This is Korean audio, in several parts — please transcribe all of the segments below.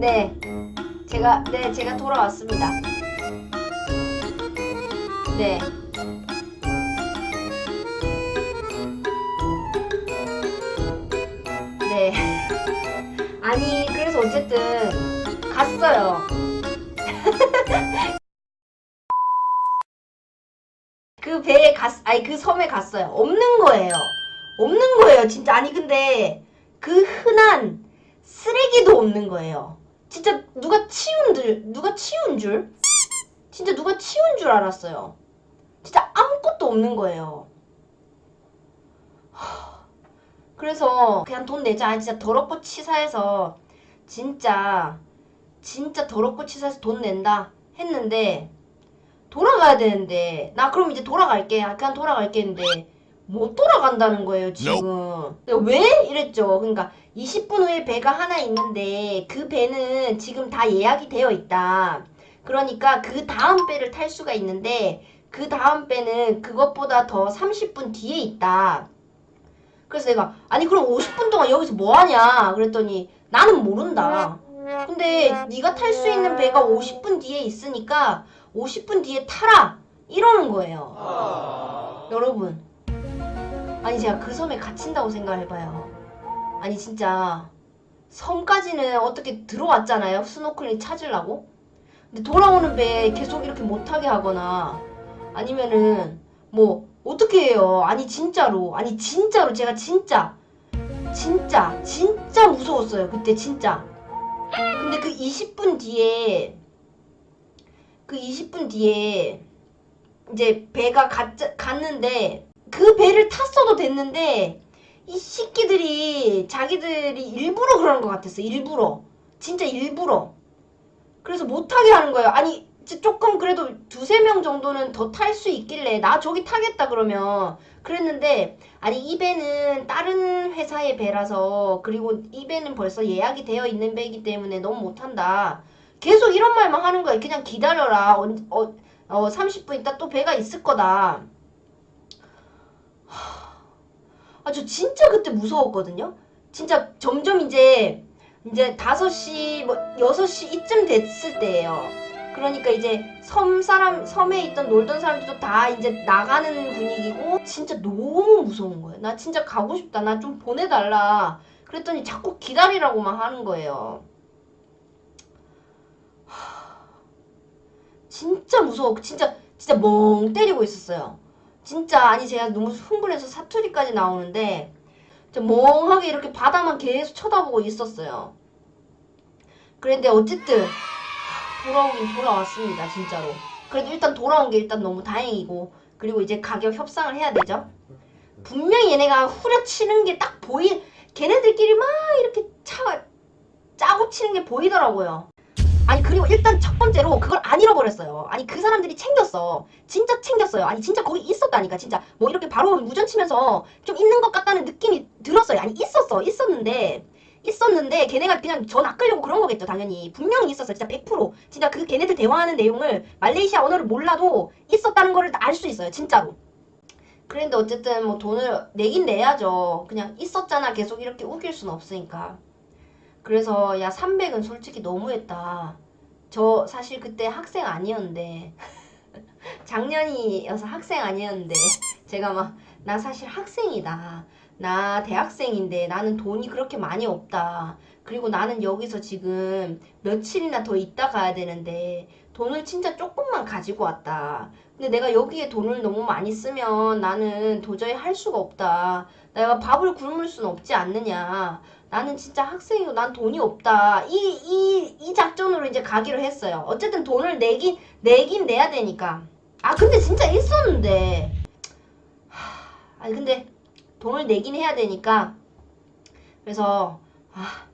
네. 제가, 네, 제가 돌아왔습니다. 네. 네. 아니, 그래서 어쨌든 갔어요. 그 배에 갔, 아니, 그 섬에 갔어요. 없는 거예요. 없는 거예요, 진짜. 아니, 근데 그 흔한 쓰레기도 없는 거예요. 진짜 누가 치운 줄, 누가 치운 줄? 진짜 누가 치운 줄 알았어요. 진짜 아무것도 없는 거예요. 하, 그래서 그냥 돈 내자. 아니, 진짜 더럽고 치사해서 진짜 진짜 더럽고 치사해서 돈 낸다 했는데 돌아가야 되는데 나 그럼 이제 돌아갈게. 아, 그냥 돌아갈게 했는데 못 돌아간다는 거예요 지금. 왜 이랬죠. 그러니까 20분 후에 배가 하나 있는데 그 배는 지금 다 예약이 되어 있다. 그러니까 그 다음 배를 탈 수가 있는데 그 다음 배는 그것보다 더 30분 뒤에 있다. 그래서 내가 아니 그럼 50분 동안 여기서 뭐 하냐 그랬더니 나는 모른다. 근데 네가 탈 수 있는 배가 50분 뒤에 있으니까 50분 뒤에 타라 이러는 거예요. 여러분 아니 제가 그 섬에 갇힌다고 생각해봐요. 아니 진짜 섬까지는 어떻게 들어왔잖아요. 스노클링 찾으려고. 근데 돌아오는 배 계속 이렇게 못하게 하거나 아니면은 뭐 어떻게 해요? 아니 진짜로 아니 진짜로 제가 진짜 진짜 진짜 무서웠어요 그때 진짜. 근데 그 20분 뒤에 그 20분 뒤에 이제 배가 갔, 갔는데 그 배를 탔어도 됐는데 이 새끼들이 자기들이 일부러 그러는 것 같았어 일부러. 진짜 일부러. 그래서 못하게 하는 거예요. 아니 조금 그래도 두세 명 정도는 더 탈 수 있길래 나 저기 타겠다 그러면 그랬는데 아니 이 배는 다른 회사의 배라서 그리고 이 배는 벌써 예약이 되어 있는 배이기 때문에 너무 못한다. 계속 이런 말만 하는 거예요 그냥 기다려라. 어, 어, 어 30분 있다 또 배가 있을 거다 아, 저 진짜 그때 무서웠거든요? 진짜 점점 이제, 이제 5시, 뭐, 6시 이쯤 됐을 때예요. 그러니까 이제 섬 사람, 섬에 있던 놀던 사람들도 다 이제 나가는 분위기고, 진짜 너무 무서운 거예요. 나 진짜 가고 싶다. 나 좀 보내 달라. 그랬더니 자꾸 기다리라고만 하는 거예요. 하, 진짜 무서워. 진짜, 진짜 멍 때리고 있었어요. 진짜 아니 제가 너무 흥분해서 사투리까지 나오는데 멍하게 이렇게 바다만 계속 쳐다보고 있었어요. 그런데 어쨌든 돌아오긴 돌아왔습니다 진짜로. 그래도 일단 돌아온 게 일단 너무 다행이고 그리고 이제 가격 협상을 해야 되죠. 분명히 얘네가 후려치는 게 딱 보이 걔네들끼리 막 이렇게 차 짜고 치는 게 보이더라고요. 아니 그리고 일단 첫 번째로 그걸 안 잃어버렸어요. 아니 그 사람들이 챙겼어. 진짜 챙겼어요. 아니 진짜 거기 있었다니까 진짜 뭐 이렇게 바로 무전 치면서 좀 있는 것 같다는 느낌이 들었어요. 아니 있었어 있었는데 있었는데 걔네가 그냥 전 낚으려고 그런 거겠죠 당연히 분명히 있었어요. 진짜 100% 진짜 그 걔네들 대화하는 내용을 말레이시아 언어를 몰라도 있었다는 거를 알 수 있어요 진짜로. 그런데 어쨌든 뭐 돈을 내긴 내야죠. 그냥 있었잖아 계속 이렇게 우길 수는 없으니까. 그래서 야 300은 솔직히 너무했다. 저 사실 그때 학생 아니었는데 작년이어서 학생 아니었는데 제가 막 나 사실 학생이다. 나 대학생인데 나는 돈이 그렇게 많이 없다. 그리고 나는 여기서 지금 며칠이나 더 있다 가야 되는데 돈을 진짜 조금만 가지고 왔다. 근데 내가 여기에 돈을 너무 많이 쓰면 나는 도저히 할 수가 없다. 내가 밥을 굶을 수는 없지 않느냐. 나는 진짜 학생이고 난 돈이 없다. 이, 이, 이 작전으로 이제 가기로 했어요. 어쨌든 돈을 내긴, 내긴 내야 되니까. 아, 근데 진짜 있었는데. 하, 아니, 근데 돈을 내긴 해야 되니까. 그래서, 아,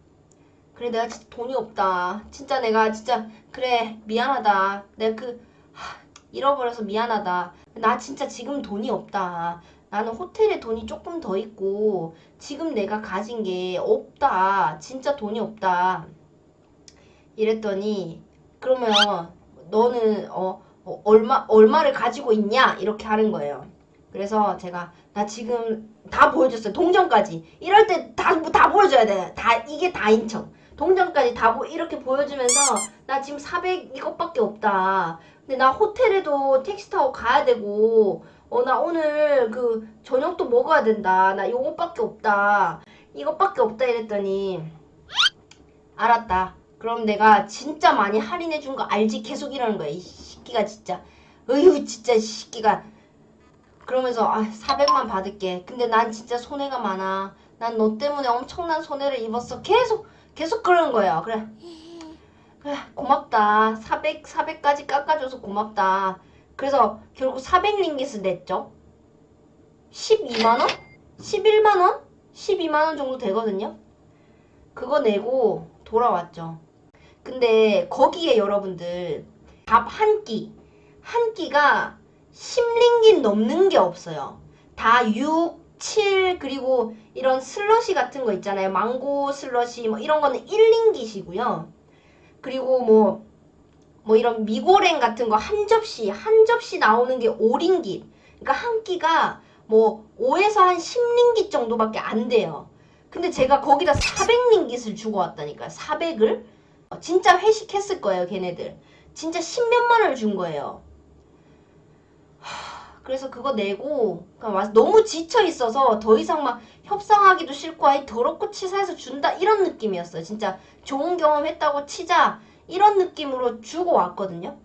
그래, 내가 진짜 돈이 없다. 진짜 내가 진짜, 그래, 미안하다. 내가 그, 하, 잃어버려서 미안하다. 나 진짜 지금 돈이 없다. 나는 호텔에 돈이 조금 더 있고, 지금 내가 가진 게 없다. 진짜 돈이 없다. 이랬더니, 그러면 너는, 어, 어, 얼마, 얼마를 가지고 있냐? 이렇게 하는 거예요. 그래서 제가, 나 지금 다 보여줬어요. 동전까지. 이럴 때 다, 다 보여줘야 돼. 다, 이게 다인 척. 동전까지 다 보- 이렇게 보여주면서 나 지금 400 이것밖에 없다. 근데 나 호텔에도 택시 타고 가야 되고 어 나 오늘 그 저녁도 먹어야 된다. 나 요것밖에 없다. 이것밖에 없다 이랬더니 알았다. 그럼 내가 진짜 많이 할인해 준 거 알지? 계속 이러는 거야. 이 새끼가 진짜. 어휴 진짜 이 새끼가. 그러면서 아 400만 받을게. 근데 난 진짜 손해가 많아. 난 너 때문에 엄청난 손해를 입었어. 계속 계속 그러는 거예요. 그래. 그래 고맙다. 400 400까지 깎아줘서 고맙다. 그래서 결국 400링깃을 냈죠. 12만 원? 11만 원? 12만 원 정도 되거든요. 그거 내고 돌아왔죠. 근데 거기에 여러분들 밥 한 끼, 한 끼가 10링깃 넘는 게 없어요. 다 6, 7 그리고 이런 슬러시 같은 거 있잖아요. 망고 슬러시 뭐 이런 거는 1링깃이고요. 그리고 뭐 뭐 이런 미고랭 같은 거 한 접시 한 접시 나오는 게 5링깃. 그러니까 한 끼가 뭐 5에서 한 10링깃 정도밖에 안 돼요. 근데 제가 거기다 400링깃을 주고 왔다니까요. 400을 진짜 회식했을 거예요, 걔네들. 진짜 10몇만 원을 준 거예요. 하, 그래서 그거 내고 너무 지쳐 있어서 더 이상 막 협상하기도 싫고 아예 더럽고 치사해서 준다 이런 느낌이었어요. 진짜 좋은 경험 했다고 치자 이런 느낌으로 주고 왔거든요.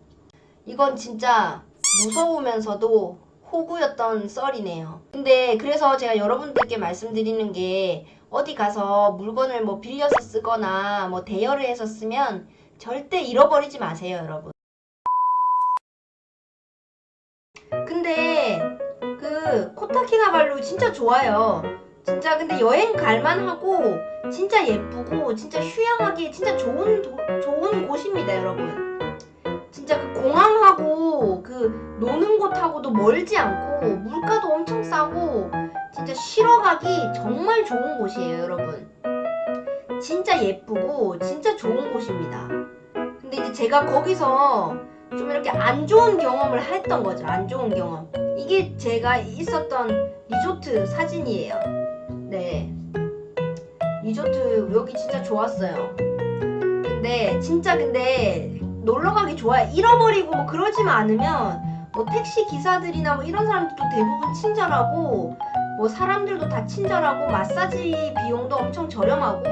이건 진짜 무서우면서도 호구였던 썰이네요. 근데 그래서 제가 여러분들께 말씀드리는 게 어디 가서 물건을 뭐 빌려서 쓰거나 뭐 대여를 해서 쓰면 절대 잃어버리지 마세요, 여러분. 근데 그 코타키나발루 진짜 좋아요. 진짜 근데 여행 갈만 하고 진짜 예쁘고 진짜 휴양하기 진짜 좋은 도- 좋은 곳입니다, 여러분. 진짜 그 공항하고 그 노는 곳하고도 멀지 않고 물가도 엄청 싸고 진짜 쉬러 가기 정말 좋은 곳이에요, 여러분. 진짜 예쁘고 진짜 좋은 곳입니다. 근데 이제 제가 거기서 좀 이렇게 안 좋은 경험을 했던 거죠. 안 좋은 경험. 이게 제가 있었던 리조트 사진이에요. 네. 리조트 여기 진짜 좋았어요. 근데 진짜 근데 놀러 가기 좋아요. 잃어버리고 뭐 그러지만 않으면 뭐 택시 기사들이나 뭐 이런 사람들도 대부분 친절하고 뭐 사람들도 다 친절하고 마사지 비용도 엄청 저렴하고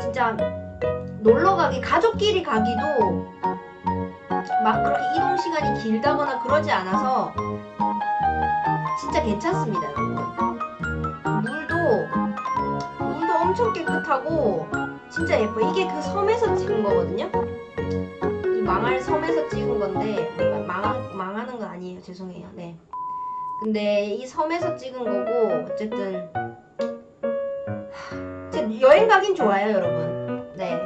진짜 놀러 가기 가족끼리 가기도 막 그렇게 이동 시간이 길다거나 그러지 않아서 진짜 괜찮습니다, 여러분. 엄청 깨끗하고 진짜 예뻐. 이게 그 섬에서 찍은 거거든요. 이 망할 섬에서 찍은 건데 마- 망 망하는 거 아니에요. 죄송해요. 네. 근데 이 섬에서 찍은 거고 어쨌든 여행 가긴 좋아요, 여러분. 네.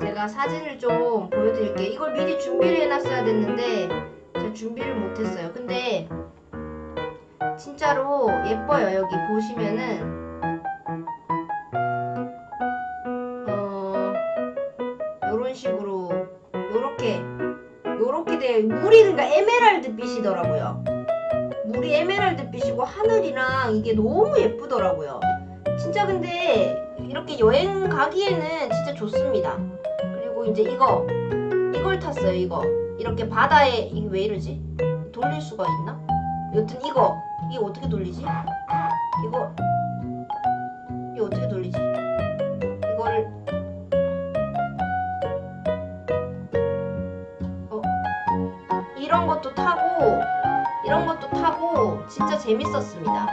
제가 사진을 좀 보여드릴게요. 이걸 미리 준비를 해놨어야 됐는데 제가 준비를 못했어요. 근데 진짜로 예뻐요. 여기 보시면은 물이 그러니까 에메랄드 빛이더라고요. 물이 에메랄드 빛이고 하늘이랑 이게 너무 예쁘더라고요. 진짜 근데 이렇게 여행 가기에는 진짜 좋습니다. 그리고 이제 이거 이걸 탔어요. 이거 이렇게 바다에 이게 왜 이러지? 돌릴 수가 있나? 여튼 이거 이게 어떻게 돌리지? 이거 이거 어떻게 돌리지? 이거를 이런 것도 타고 이런 것도 타고 진짜 재밌었습니다.